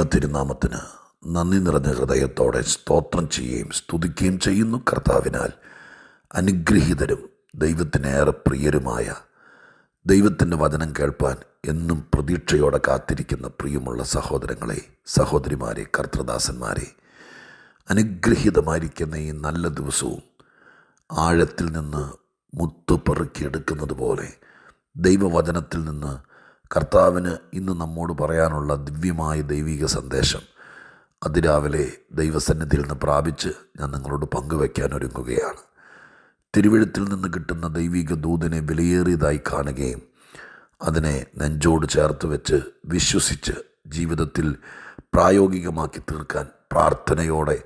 ദൈവ തിരുനാമത്തിന് നന്ദി നിറഞ്ഞ ഹൃദയത്തോടെ സ്തോത്രം ചെയ്യുകയും സ്തുതിക്കുകയും ചെയ്യുന്നു. കർത്താവിനാൽ അനുഗ്രഹീതരും ദൈവത്തിനേറെ പ്രിയരുമായ ദൈവത്തിന്റെ വചനം കേൾപ്പാൻ എന്നും പ്രതീക്ഷയോടെ കാത്തിരിക്കുന്ന പ്രിയമുള്ള സഹോദരങ്ങളെ സഹോദരിമാരെ കർത്തൃദാസന്മാരെ അനുഗ്രഹീതമായിരിക്കുന്ന ഈ നല്ല ദിവസവും ആഴത്തിൽ നിന്ന് മുത്തു പെറുക്കിയെടുക്കുന്നത് പോലെ ദൈവവചനത്തിൽ നിന്ന് കർത്താവിന് ഇന്ന് നമ്മോട് പറയാനുള്ള ദിവ്യമായ ദൈവിക സന്ദേശം അതിരാവിലെ ദൈവസന്നിധിയിൽ നിന്ന് പ്രാപിച്ച് ഞാൻ നിങ്ങളോട് പങ്കുവയ്ക്കാൻ ഒരുങ്ങുകയാണ്. തിരുവഴുത്തിൽ നിന്ന് കിട്ടുന്ന ദൈവിക ദൂതനെ വിലയേറിയതായി കാണുകയും അതിനെ നെഞ്ചോട് ചേർത്ത് വെച്ച് വിശ്വസിച്ച് ജീവിതത്തിൽ പ്രായോഗികമാക്കി തീർക്കാൻ പ്രാർത്ഥനയോടെ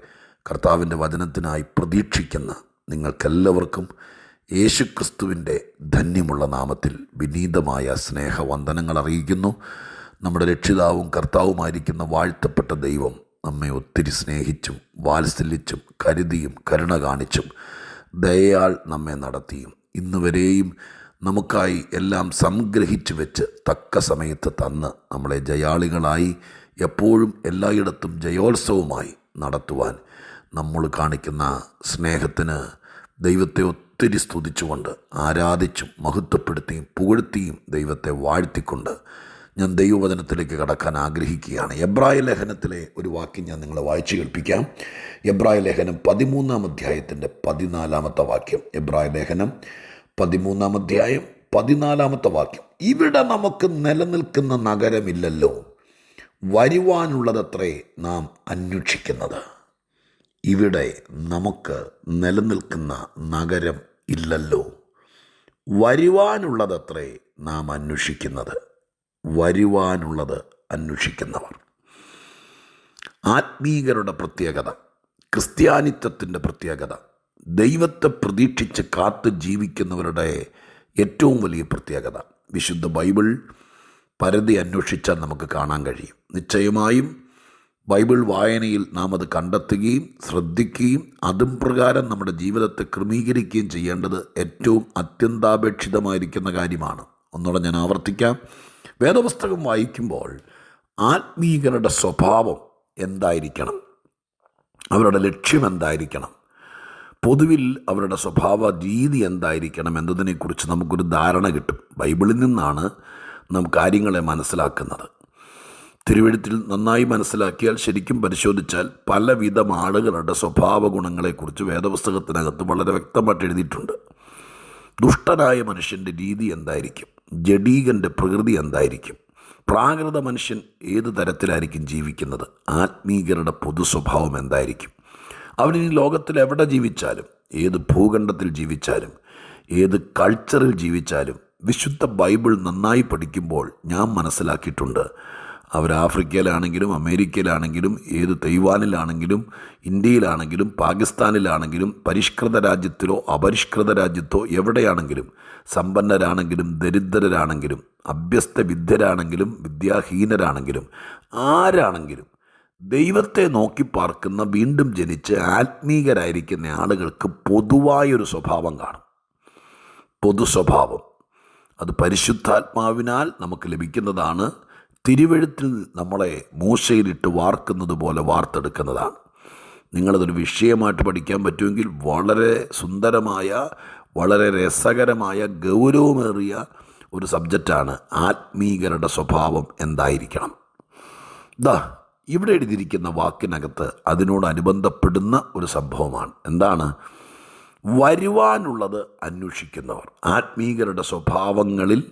കർത്താവിന്റെ വചനത്തിനായി പ്രതീക്ഷിക്കുന്ന നിങ്ങൾക്കെല്ലാവർക്കും യേശുക്രിസ്തുവിന്റെ ധന്യമുള്ള നാമത്തിൽ വിനീതമായ സ്നേഹവന്ദനങ്ങൾ അറിയിക്കുന്നു. നമ്മുടെ രക്ഷിതാവും കർത്താവുമായിരിക്കുന്ന വാഴ്ത്തപ്പെട്ട ദൈവം നമ്മെ ഒത്തിരി സ്നേഹിച്ചും വാത്സല്യച്ചും കരുതിയും കരുണ കാണിച്ചും ദയയാൽ നമ്മെ നടത്തിയും ഇന്നുവരെയും നമുക്കായി എല്ലാം സംഗ്രഹിച്ചു വെച്ച് തക്ക സമയത്ത് തന്ന് നമ്മളെ ജയാളികളായി എപ്പോഴും എല്ലായിടത്തും ജയോത്സവമായി നടത്തുവാൻ നമ്മൾ കാണിക്കുന്ന സ്നേഹത്തിന് ദൈവത്തെ ഒത്തിരി സ്തുതിച്ചുകൊണ്ട് ആരാധിച്ചും മഹത്വപ്പെടുത്തിയും പുകഴ്ത്തിയും ദൈവത്തെ വാഴ്ത്തിക്കൊണ്ട് ഞാൻ ദൈവവചനത്തിലേക്ക് കടക്കാൻ ആഗ്രഹിക്കുകയാണ്. എബ്രായ ലേഖനത്തിലെ ഒരു വാക്യം ഞാൻ നിങ്ങളെ വായിച്ചു കേൾപ്പിക്കാം. എബ്രായ ലേഖനം പതിമൂന്നാം അധ്യായത്തിന്റെ പതിനാലാമത്തെ വാക്യം. എബ്രായ ലേഖനം പതിമൂന്നാം അധ്യായം പതിനാലാമത്തെ വാക്യം. ഇവിടെ നമുക്ക് നിലനിൽക്കുന്ന നഗരമില്ലല്ലോ. വരുവാനുള്ളതത്രേ നാം അന്വേഷിക്കുന്നത്. ഇവിടെ നമുക്ക് നിലനിൽക്കുന്ന നഗരം ഇല്ലല്ലോ. വരുവാനുള്ളതത്രേ നാം അന്വേഷിക്കുന്നത്. വരുവാനുള്ളത് അന്വേഷിക്കുന്നവർ. ആത്മീകരുടെ പ്രത്യേകത ക്രിസ്ത്യാനിത്വത്തിന്റെ പ്രത്യേകത ദൈവത്തെ പ്രതീക്ഷിച്ച് കാത്ത് ജീവിക്കുന്നവരുടെ ഏറ്റവും വലിയ പ്രത്യേകത. വിശുദ്ധ ബൈബിൾ പരതി അന്വേഷിച്ചാൽ നമുക്ക് കാണാൻ കഴിയും. നിശ്ചയമായും ബൈബിൾ വായനയിൽ നാം അത് കണ്ടെത്തുകയും ശ്രദ്ധിക്കുകയും അതും പ്രകാരം നമ്മുടെ ജീവിതത്തെ ക്രമീകരിക്കുകയും ചെയ്യേണ്ടത് ഏറ്റവും അത്യന്താപേക്ഷിതമായിരിക്കുന്ന കാര്യമാണ്. ഒന്നുകൂടെ ഞാൻ ആവർത്തിക്കാം. വേദപുസ്തകം വായിക്കുമ്പോൾ ആത്മീകരുടെ സ്വഭാവം എന്തായിരിക്കണം? അവരുടെ ലക്ഷ്യം എന്തായിരിക്കണം? പൊതുവിൽ അവരുടെ സ്വഭാവ രീതി എന്തായിരിക്കണം എന്നതിനെക്കുറിച്ച് നമുക്കൊരു ധാരണ കിട്ടും. ബൈബിളിൽ നിന്നാണ് നാം കാര്യങ്ങളെ മനസ്സിലാക്കുന്നത്. തിരുവഴുത്തിൽ നന്നായി മനസ്സിലാക്കിയാൽ ശരിക്കും പരിശോധിച്ചാൽ പലവിധം ആളുകളുടെ സ്വഭാവ ഗുണങ്ങളെക്കുറിച്ച് വേദപുസ്തകത്തിനകത്ത് വളരെ വ്യക്തമായിട്ട് എഴുതിയിട്ടുണ്ട്. ദുഷ്ടനായ മനുഷ്യന്റെ രീതി എന്തായിരിക്കും? ജഡീകന്റെ പ്രകൃതി എന്തായിരിക്കും? പ്രാകൃത മനുഷ്യൻ ഏത് തരത്തിലായിരിക്കും ജീവിക്കുന്നത്? ആത്മീകരുടെ പൊതു സ്വഭാവം എന്തായിരിക്കും? അവരിനി ലോകത്തിൽ എവിടെ ജീവിച്ചാലും ഏത് ഭൂഖണ്ഡത്തിൽ ജീവിച്ചാലും ഏത് കൾച്ചറിൽ ജീവിച്ചാലും വിശുദ്ധ ബൈബിൾ നന്നായി പഠിക്കുമ്പോൾ ഞാൻ മനസ്സിലാക്കിയിട്ടുണ്ട് അവർ ആഫ്രിക്കയിലാണെങ്കിലും അമേരിക്കയിലാണെങ്കിലും ഏത് തൈവാനിലാണെങ്കിലും ഇന്ത്യയിലാണെങ്കിലും പാകിസ്ഥാനിലാണെങ്കിലും പരിഷ്കൃത രാജ്യത്തിലോ അപരിഷ്കൃത രാജ്യത്തോ എവിടെയാണെങ്കിലും സമ്പന്നരാണെങ്കിലും ദരിദ്രരാണെങ്കിലും അഭ്യസ്ത വിദ്യരാണെങ്കിലും വിദ്യാഹീനരാണെങ്കിലും ആരാണെങ്കിലും ദൈവത്തെ നോക്കി പാർക്കുന്ന വീണ്ടും ജനിച്ച് ആത്മീകരായിരിക്കുന്ന ആളുകൾക്ക് പൊതുവായൊരു സ്വഭാവം കാണും. പൊതു സ്വഭാവം അത് പരിശുദ്ധാത്മാവിനാൽ നമുക്ക് ലഭിക്കുന്നതാണ് തിരുവഴുത്തിൽ നമ്മളെ മൂശയിലിട്ട് വാർക്കുന്നത് പോലെ വാർത്തെടുക്കുന്നതാണ്. നിങ്ങളതൊരു വിഷയമായിട്ട് പഠിക്കാൻ പറ്റുമെങ്കിൽ വളരെ സുന്ദരമായ വളരെ രസകരമായ ഗൗരവമേറിയ ഒരു സബ്ജക്റ്റാണ് ആത്മീകരുടെ സ്വഭാവം എന്തായിരിക്കണം. ദാ ഇവിടെ എഴുതിയിരിക്കുന്ന വാക്കിനകത്ത് അതിനോടനുബന്ധപ്പെടുന്ന ഒരു സംഭവമാണ്. എന്താണ്? വരുവാനുള്ളത് അന്വേഷിക്കുന്നവർ. ആത്മീകരുടെ സ്വഭാവങ്ങളിൽ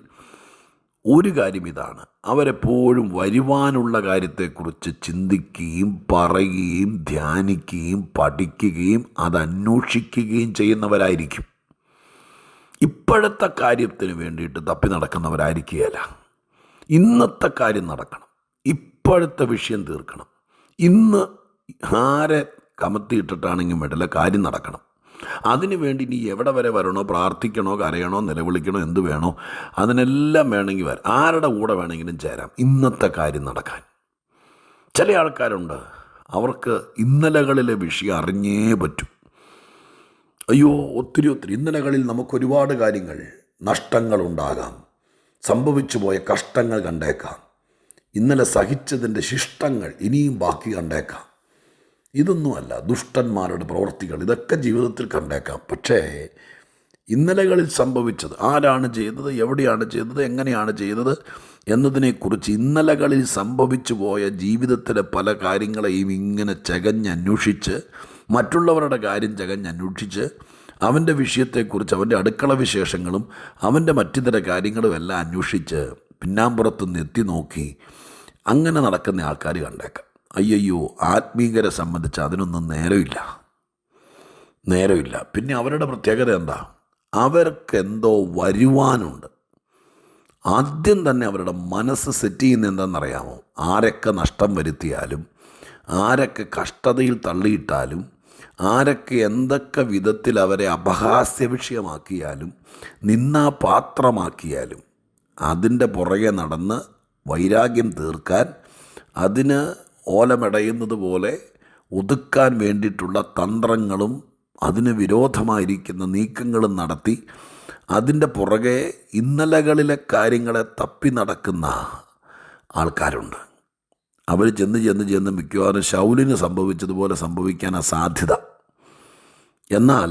ഒരു കാര്യം ഇതാണ്. അവരെപ്പോഴും വരുവാനുള്ള കാര്യത്തെക്കുറിച്ച് ചിന്തിക്കുകയും പറയുകയും ധ്യാനിക്കുകയും പഠിക്കുകയും അത് അന്വേഷിക്കുകയും ചെയ്യുന്നവരായിരിക്കും. ഇപ്പോഴത്തെ കാര്യത്തിന് വേണ്ടിയിട്ട് തപ്പി നടക്കുന്നവരായിരിക്കുകയല്ല. ഇന്നത്തെ കാര്യം നടക്കണം. ഇപ്പോഴത്തെ വിഷയം തീർക്കണം. ഇന്ന് ആരെ കമത്തിയിട്ടിട്ടാണെങ്കിൽ വേണ്ടില്ല കാര്യം നടക്കണം. അതിനു വേണ്ടി നീ എവിടെ വരെ വരണോ പ്രാർത്ഥിക്കണോ കരയണോ നിലവിളിക്കണോ എന്ത് വേണോ അതിനെല്ലാം വേണമെങ്കിൽ വരാം. ആരുടെ കൂടെ വേണമെങ്കിലും ചേരാം. ഇന്നത്തെ കാര്യം നടക്കാൻ. ചില ആൾക്കാരുണ്ട് അവർക്ക് ഇന്നലകളിലെ വിഷയം അറിഞ്ഞേ പറ്റൂ. അയ്യോ ഒത്തിരി ഒത്തിരി. ഇന്നലകളിൽ നമുക്കൊരുപാട് കാര്യങ്ങൾ നഷ്ടങ്ങളുണ്ടാകാം. സംഭവിച്ചു പോയ കഷ്ടങ്ങൾ കണ്ടേക്കാം. ഇന്നലെ സഹിച്ചതിന്റെ ശിഷ്ടങ്ങൾ ഇനിയും ബാക്കി കണ്ടേക്കാം. ഇതൊന്നുമല്ല ദുഷ്ടന്മാരുടെ പ്രവർത്തികൾ ഇതൊക്കെ ജീവിതത്തിൽ കണ്ടേക്കാം. പക്ഷേ ഇന്നലകളിൽ സംഭവിച്ചത് ആരാണ് ചെയ്തത് എവിടെയാണ് ചെയ്തത് എങ്ങനെയാണ് ചെയ്തത് എന്നതിനെക്കുറിച്ച് ഇന്നലകളിൽ സംഭവിച്ചു പോയ ജീവിതത്തിലെ പല കാര്യങ്ങളെയും ഇങ്ങനെ ചകഞ്ഞന്വേഷിച്ച് മറ്റുള്ളവരുടെ കാര്യം ചകഞ്ഞന്വേഷിച്ച് അവന്റെ വിഷയത്തെക്കുറിച്ച് അവന്റെ അടുക്കള വിശേഷങ്ങളും അവന്റെ മറ്റിതര കാര്യങ്ങളും എല്ലാം അന്വേഷിച്ച് പിന്നാമ്പുറത്തുനിന്ന് എത്തി നോക്കി അങ്ങനെ നടക്കുന്ന ആൾക്കാർ കണ്ടേക്കാം. അയ്യയ്യോ ആത്മീകരെ സംബന്ധിച്ച് അതിനൊന്നും നേരമില്ല. നേരമില്ല. പിന്നെ അവരുടെ പ്രത്യേകത എന്താ? അവർക്ക് എന്തോ വരുവാനുണ്ട്. ആദ്യം തന്നെ അവരുടെ മനസ്സ് സെറ്റ് ചെയ്യുന്ന എന്താണെന്നറിയാമോ? ആരൊക്കെ നഷ്ടം വരുത്തിയാലും ആരൊക്കെ കഷ്ടതയിൽ തള്ളിയിട്ടാലും ആരൊക്കെ എന്തൊക്കെ വിധത്തിൽ അവരെ അപഹാസ്യ വിഷയമാക്കിയാലും നിന്നാപാത്രമാക്കിയാലും അതിന്റെ പുറകെ നടന്ന് വൈരാഗ്യം തീർക്കാൻ അതിന് ഓലമെടയുന്നത് പോലെ ഒതുക്കാൻ വേണ്ടിയിട്ടുള്ള തന്ത്രങ്ങളും അതിന് വിരോധമായിരിക്കുന്ന നീക്കങ്ങളും നടത്തി അതിന്റെ പുറകെ ഇന്നലകളിലെ കാര്യങ്ങളെ തപ്പി നടക്കുന്ന ആൾക്കാരുണ്ട്. അവർ ചെന്ന് ചെന്ന് ചെന്ന് മിക്കവാറും ശൗലിന് സംഭവിച്ചതുപോലെ സംഭവിക്കാനാണ് സാധ്യത എന്നാൽ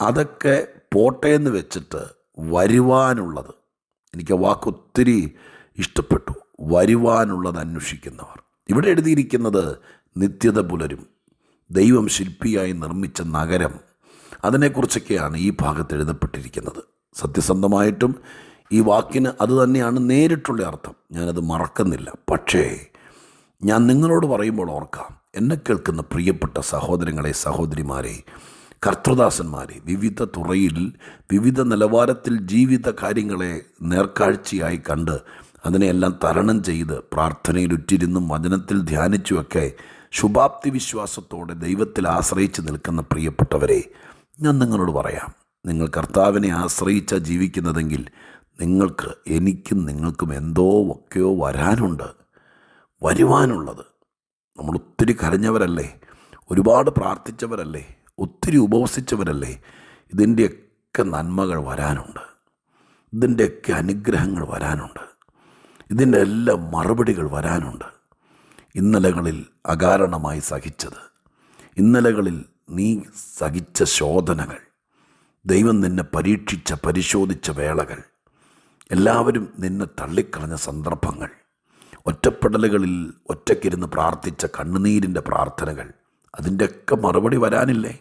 അതൊക്കെ പോട്ടെ എന്ന് വെച്ചിട്ട് വരുവാനുള്ളത് എനിക്ക് വാക്കൊത്തിരി ഇഷ്ടപ്പെട്ടു. വരുവാനുള്ളത് അന്വേഷിക്കുന്നവർ. ഇവിടെ എഴുതിയിരിക്കുന്നത് നിത്യത പുലരും ദൈവം ശില്പിയായി നിർമ്മിച്ച നഗരം. അതിനെക്കുറിച്ചൊക്കെയാണ് ഈ ഭാഗത്ത് എഴുതപ്പെട്ടിരിക്കുന്നത്. സത്യസന്ധമായിട്ടും ഈ വാക്കിന് അത് തന്നെയാണ് നേരിട്ടുള്ള അർത്ഥം. ഞാനത് മറക്കുന്നില്ല. പക്ഷേ ഞാൻ നിങ്ങളോട് പറയുമ്പോൾ ഓർക്കാം. എന്നെ കേൾക്കുന്ന പ്രിയപ്പെട്ട സഹോദരങ്ങളെ സഹോദരിമാരെ കർത്തൃദാസന്മാരെ വിവിധ തുറയിൽ വിവിധ നിലവാരത്തിൽ ജീവിത കാര്യങ്ങളെ നേർക്കാഴ്ചയായി കണ്ട് അതിനെയെല്ലാം തരണം ചെയ്ത് പ്രാർത്ഥനയിൽ ഉറ്റിരുന്നും വചനത്തിൽ ധ്യാനിച്ചുമൊക്കെ ശുഭാപ്തി വിശ്വാസത്തോടെ ദൈവത്തിൽ ആശ്രയിച്ച് നിൽക്കുന്ന പ്രിയപ്പെട്ടവരെ ഞാൻ നിങ്ങളോട് പറയാം. നിങ്ങൾ കർത്താവിനെ ആശ്രയിച്ച ജീവിക്കുന്നതെങ്കിൽ നിങ്ങൾക്ക് എനിക്കും നിങ്ങൾക്കും എന്തോ ഒക്കെയോ വരാനുണ്ട് വരുവാനുള്ളത്. നമ്മൾ ഒത്തിരി കരഞ്ഞവരല്ലേ? ഒരുപാട് പ്രാർത്ഥിച്ചവരല്ലേ? ഒത്തിരി ഉപവസിച്ചവരല്ലേ? ഇതിന്റെയൊക്കെ നന്മകൾ വരാനുണ്ട്. ഇതിന്റെയൊക്കെ അനുഗ്രഹങ്ങൾ വരാനുണ്ട്. ഇതിന്റെ എല്ലാം മറുപടികൾ വരാനുണ്ട്. ഇന്നലകളിൽ അകാരണമായി സഹിച്ചത്. ഇന്നലകളിൽ നീ സഹിച്ച ശോധനകൾ. ദൈവം നിന്നെ പരീക്ഷിച്ച പരിശോധിച്ച വേളകൾ. എല്ലാവരും നിന്നെ തള്ളിക്കളഞ്ഞ സന്ദർഭങ്ങൾ. ഒറ്റപ്പെടലുകളിൽ ഒറ്റയ്ക്കിരുന്ന് പ്രാർത്ഥിച്ച കണ്ണുനീരിന്റെ പ്രാർത്ഥനകൾ. അതിന്റെയൊക്കെ മറുപടി വരാനില്ലേ?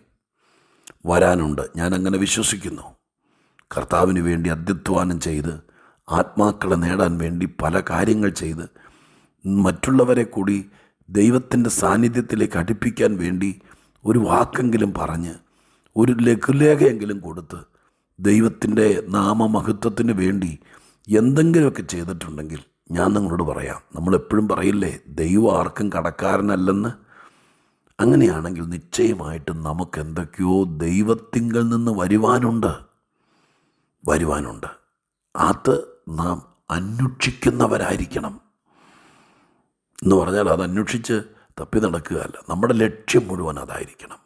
വരാനുണ്ട്. ഞാൻ അങ്ങനെ വിശ്വസിക്കുന്നു. കർത്താവിന് വേണ്ടി അധ്യത്വാനം ചെയ്ത് ആത്മാക്കളെ നേടാൻ വേണ്ടി പല കാര്യങ്ങൾ ചെയ്ത് മറ്റുള്ളവരെ കൂടി ദൈവത്തിന്റെ സാന്നിധ്യത്തിലേക്ക് അടുപ്പിക്കാൻ വേണ്ടി ഒരു വാക്കെങ്കിലും പറഞ്ഞ് ഒരു ലഘുലേഖയെങ്കിലും കൊടുത്ത് ദൈവത്തിന്റെ നാമമഹത്വത്തിന് വേണ്ടി എന്തെങ്കിലുമൊക്കെ ചെയ്തിട്ടുണ്ടെങ്കിൽ ഞാൻ നിങ്ങളോട് പറയാം. നമ്മളെപ്പോഴും പറയില്ലേ ദൈവം ആർക്കും കടക്കാരനല്ലെന്ന്. അങ്ങനെയാണെങ്കിൽ നിശ്ചയമായിട്ടും നമുക്ക് എന്തൊക്കെയോ ദൈവത്തിങ്കൽ നിന്ന് വരുവാനുണ്ട്. വരുവാനുണ്ട്. അത് നാം അന്വേഷിക്കുന്നവരായിരിക്കണം. എന്ന് പറഞ്ഞാൽ അത് അന്വേഷിച്ച് തപ്പി നടക്കുകയല്ല. നമ്മുടെ ലക്ഷ്യം മുഴുവൻ അതായിരിക്കണം.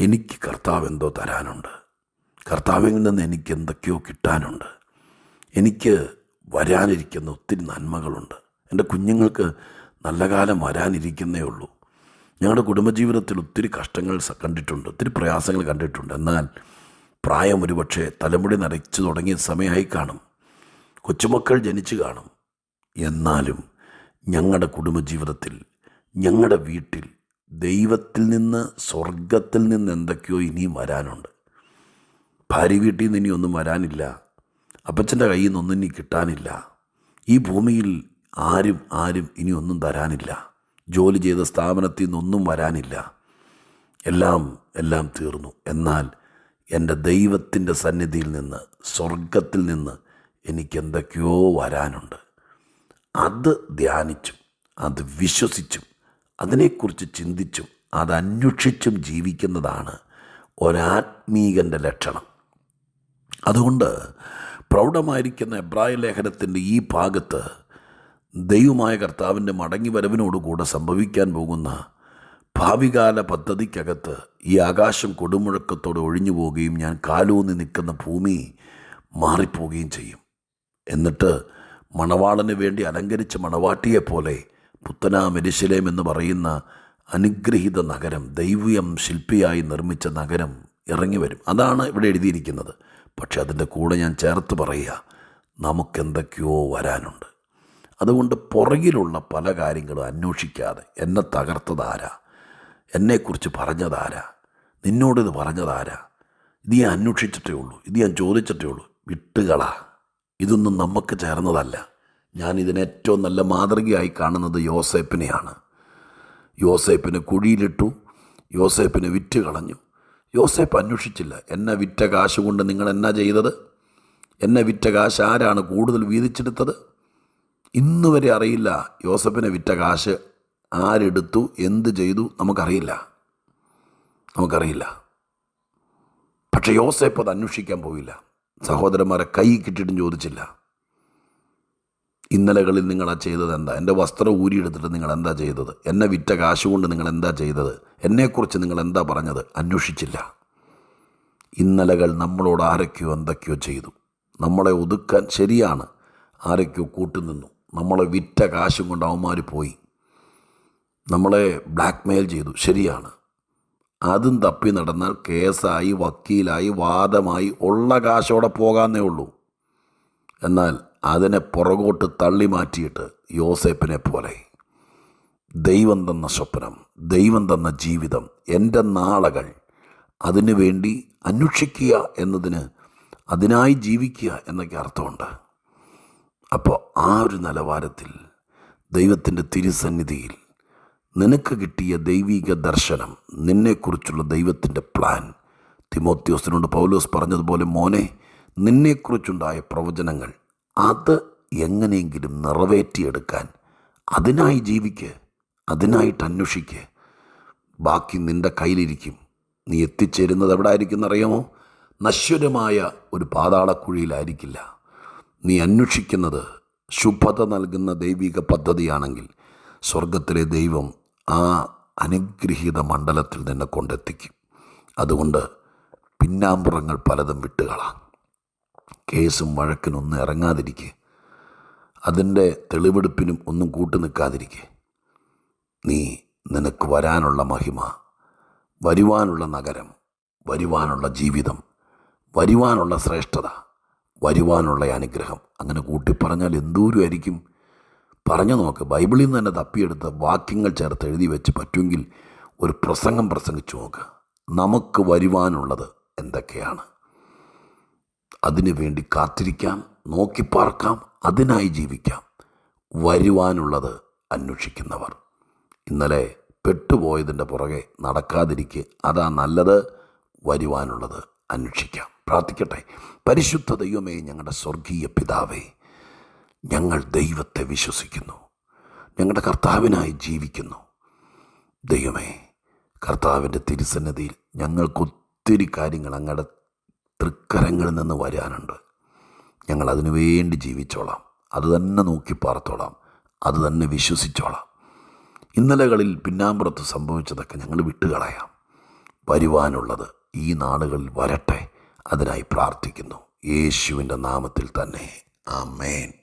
എനിക്ക് കർത്താവ് എന്തോ തരാനുണ്ട്. കർത്താവിൽ നിന്ന് എനിക്ക് എന്തൊക്കെയോ കിട്ടാനുണ്ട്. എനിക്ക് വരാനിരിക്കുന്ന ഒത്തിരി നന്മകളുണ്ട്. എന്റെ കുഞ്ഞുങ്ങൾക്ക് നല്ല കാലം വരാനിരിക്കുന്നേ ഉള്ളൂ. ഞങ്ങളുടെ കുടുംബജീവിതത്തിൽ ഒത്തിരി കഷ്ടങ്ങൾ കണ്ടിട്ടുണ്ട്. ഒത്തിരി പ്രയാസങ്ങൾ കണ്ടിട്ടുണ്ട്. എന്നാൽ പ്രായം ഒരുപക്ഷെ തലമുടി നരച്ചു തുടങ്ങിയ സമയമായി കാണും കൊച്ചുമക്കൾ ജനിച്ചു കാണും. എന്നാലും ഞങ്ങളുടെ കുടുംബജീവിതത്തിൽ ഞങ്ങളുടെ വീട്ടിൽ ദൈവത്തിൽ നിന്ന് സ്വർഗത്തിൽ നിന്ന് എന്തൊക്കെയോ ഇനിയും വരാനുണ്ട്. ഭാര്യ വീട്ടിൽ നിന്ന് ഇനി ഒന്നും വരാനില്ല. അപ്പച്ചന്റെ കയ്യിൽ നിന്നൊന്നും ഇനി കിട്ടാനില്ല. ഈ ഭൂമിയിൽ ആരും ആരും ഇനി ഒന്നും തരാനില്ല. ജോലി ചെയ്ത സ്ഥാപനത്തിൽ നിന്നൊന്നും വരാനില്ല. എല്ലാം എല്ലാം തീർന്നു. എന്നാൽ എന്റെ ദൈവത്തിന്റെ സന്നിധിയിൽ നിന്ന് സ്വർഗത്തിൽ നിന്ന് എനിക്ക് എന്തൊക്കെയോ വരാനുണ്ട്. അത് ധ്യാനിച്ചും അത് വിശ്വസിച്ചും അതിനെക്കുറിച്ച് ചിന്തിച്ചും അത് അന്വേഷിച്ചും ജീവിക്കുന്നതാണ് ഒരാത്മീകന്റെ ലക്ഷണം. അതുകൊണ്ട് പ്രൗഢമായിരിക്കുന്ന എബ്രായ ലേഖനത്തിന്റെ ഈ ഭാഗത്ത് ദൈവമായ കർത്താവിന്റെ മടങ്ങി വരവിനോടുകൂടെ സംഭവിക്കാൻ പോകുന്ന ഭാവികാല പദ്ധതിക്കകത്ത് ഈ ആകാശം കൊടുമുഴക്കത്തോടെ ഒഴിഞ്ഞു പോവുകയും ഞാൻ കാലൂന്നി നിൽക്കുന്ന ഭൂമി മാറിപ്പോവുകയും ചെയ്യും. എന്നിട്ട് മണവാളന് വേണ്ടി അലങ്കരിച്ച മണവാട്ടിയെപ്പോലെ പുത്തനാ മെരിശിലേം എന്ന് പറയുന്ന അനുഗ്രഹീത നഗരം ദൈവീയം ശില്പിയായി നിർമ്മിച്ച നഗരം ഇറങ്ങി വരും. അതാണ് ഇവിടെ എഴുതിയിരിക്കുന്നത്. പക്ഷെ അതിന്റെ കൂടെ ഞാൻ ചേർത്ത് പറയുക നമുക്കെന്തൊക്കെയോ വരാനുണ്ട്. അതുകൊണ്ട് പുറകിലുള്ള പല കാര്യങ്ങളും അന്വേഷിക്കാതെ എന്നെ തകർത്തതാരാ എന്നെക്കുറിച്ച് പറഞ്ഞതാരാ നിന്നോടിത് പറഞ്ഞതാരാ ഇത് ഞാൻ അന്വേഷിച്ചിട്ടേ ഉള്ളൂ. ഇത് ഞാൻ ചോദിച്ചിട്ടേ ഉള്ളൂ. വിട്ടുകളാ. ഇതൊന്നും നമുക്ക് ചേർന്നതല്ല. ഞാൻ ഇതിന് ഏറ്റവും നല്ല മാതൃകയായി കാണുന്നത് യോസേപ്പിനെയാണ്. യോസേപ്പിനെ കുഴിയിലിട്ടു യോസേപ്പിനെ വിറ്റ് കളഞ്ഞു യോസേപ്പ് അന്വേഷിച്ചില്ല എന്നെ വിറ്റ കാശ് കൊണ്ട് നിങ്ങൾ എന്നാ ചെയ്തത്? എന്നെ വിറ്റ കാശ് ആരാണ് കൂടുതൽ വീതിച്ചെടുത്തത്? ഇന്ന് വരെ അറിയില്ല യോസഫിനെ വിറ്റ കാശ് ആരെടുത്തു എന്ത് ചെയ്തു നമുക്കറിയില്ല. നമുക്കറിയില്ല. പക്ഷെ യോസേപ്പ് അത് അന്വേഷിക്കാൻ പോയില്ല. സഹോദരന്മാരെ കൈ കിട്ടിയിട്ടും ചോദിച്ചില്ല. ഇന്നലകളിൽ നിങ്ങൾ ആ ചെയ്തത് എന്താ? എന്റെ വസ്ത്രം ഊരിയെടുത്തിട്ട് നിങ്ങൾ എന്താ ചെയ്തത്? എന്നെ വിറ്റ കാശ് കൊണ്ട് നിങ്ങൾ എന്താ ചെയ്തത്? എന്നെക്കുറിച്ച് നിങ്ങൾ എന്താ പറഞ്ഞത്? അന്വേഷിച്ചില്ല. ഇന്നലകൾ നമ്മളോട് ആരൊക്കെയോ എന്തൊക്കെയോ ചെയ്തു. നമ്മളെ ഒതുക്കാൻ ശരിയാണ്. ആരൊക്കെയോ കൂട്ടുനിന്നു. നമ്മളെ വിറ്റ കാശും കൊണ്ട് അവന്മാർ പോയി. നമ്മളെ ബ്ലാക്ക് മെയിൽ ചെയ്തു. ശരിയാണ്. അതും തപ്പി നടന്നാൽ കേസായി വക്കീലായി വാദമായി ഉള്ള കാശോടെ പോകാന്നേ ഉള്ളൂ. എന്നാൽ അതിനെ പുറകോട്ട് തള്ളി മാറ്റിയിട്ട് യോസേപ്പിനെ പോലെ. ദൈവം തന്ന സ്വപ്നം ദൈവം തന്ന ജീവിതം എന്റെ നാളകൾ അതിനു വേണ്ടി അന്വേഷിക്കുക എന്നതിന് അതിനായി ജീവിക്കുക എന്നൊക്കെ അർത്ഥമുണ്ട്. അപ്പോൾ ആ ഒരു നിലവാരത്തിൽ ദൈവത്തിന്റെ തിരുസന്നിധിയിൽ നിനക്ക് കിട്ടിയ ദൈവിക ദർശനം നിന്നെക്കുറിച്ചുള്ള ദൈവത്തിന്റെ പ്ലാൻ തിമോത്യോസിനോട് പൗലോസ് പറഞ്ഞതുപോലെ മോനെ നിന്നെക്കുറിച്ചുണ്ടായ പ്രവചനങ്ങൾ അത് എങ്ങനെയെങ്കിലും നിറവേറ്റിയെടുക്കാൻ അതിനായി ജീവിക്ക് അതിനായിട്ട് അന്വേഷിക്ക്. ബാക്കി നിന്റെ കയ്യിലിരിക്കും. നീ എത്തിച്ചേരുന്നത് എവിടെ ആയിരിക്കും എന്നറിയാമോ? നശ്വരമായ ഒരു പാതാളക്കുഴിയിലായിരിക്കില്ല. നീ അന്വേഷിക്കുന്നത് ശുഭത നൽകുന്ന ദൈവിക പദ്ധതിയാണെങ്കിൽ സ്വർഗത്തിലെ ദൈവം ആ അനുഗ്രഹീത മണ്ഡലത്തിൽ നിന്നെ കൊണ്ടെത്തിക്കും. അതുകൊണ്ട് പിന്നാമ്പുറങ്ങൾ പലതും വിട്ടുകളാം. കേസും വഴക്കിനൊന്നും ഇറങ്ങാതിരിക്കെ. അതിന്റെ തെളിവെടുപ്പിനും ഒന്നും കൂട്ടു നിൽക്കാതിരിക്കെ. നീ നിനക്ക് വരാനുള്ള മഹിമ വരുവാനുള്ള നഗരം വരുവാനുള്ള ജീവിതം വരുവാനുള്ള ശ്രേഷ്ഠത വരുവാനുള്ള അനുഗ്രഹം അങ്ങനെ കൂട്ടി പറഞ്ഞാൽ എന്തോരമായിരിക്കും പറഞ്ഞു നോക്ക്. ബൈബിളിൽ നിന്ന് തന്നെ തപ്പിയെടുത്ത് വാക്യങ്ങൾ ചേർത്ത് എഴുതി വെച്ച് പറ്റുമെങ്കിൽ ഒരു പ്രസംഗം പ്രസംഗിച്ചു നോക്ക്. നമുക്ക് വരുവാനുള്ളത് എന്തൊക്കെയാണ്? അതിനു വേണ്ടി കാത്തിരിക്കാം നോക്കി പാർക്കാം അതിനായി ജീവിക്കാം. വരുവാനുള്ളത് അന്വേഷിക്കുന്നവർ. ഇന്നലെ പെട്ടുപോയതിന്റെ പുറകെ നടക്കാതിരിക്കുക അതാ നല്ലത് വരുവാനുള്ളത് അന്വേഷിക്കാം. പ്രാർത്ഥിക്കട്ടെ. പരിശുദ്ധ ദൈവമേ ഞങ്ങളുടെ സ്വർഗീയ പിതാവേ ഞങ്ങൾ ദൈവത്തെ വിശ്വസിക്കുന്നു. ഞങ്ങളുടെ കർത്താവിനായി ജീവിക്കുന്നു. ദൈവമേ കർത്താവിന്റെ തിരുസന്നിധിയിൽ ഞങ്ങൾക്കൊത്തിരി കാര്യങ്ങൾ അങ്ങയുടെ തൃക്കരങ്ങളിൽ നിന്ന് വരാനുണ്ട്. ഞങ്ങൾ അതിനുവേണ്ടി ജീവിച്ചോളാം. അത് തന്നെ നോക്കി പാർത്തോളാം. അത് തന്നെ വിശ്വസിച്ചോളാം. ഇന്നലകളിൽ പിന്നാമ്പുറത്ത് സംഭവിച്ചതൊക്കെ ഞങ്ങൾ വിട്ടുകളയാം. വരുവാനുള്ളത് ഈ നാളുകളിൽ വരട്ടെ. അതിനായി പ്രാർത്ഥിക്കുന്നു. യേശുവിന്റെ നാമത്തിൽ തന്നെ. ആമേൻ.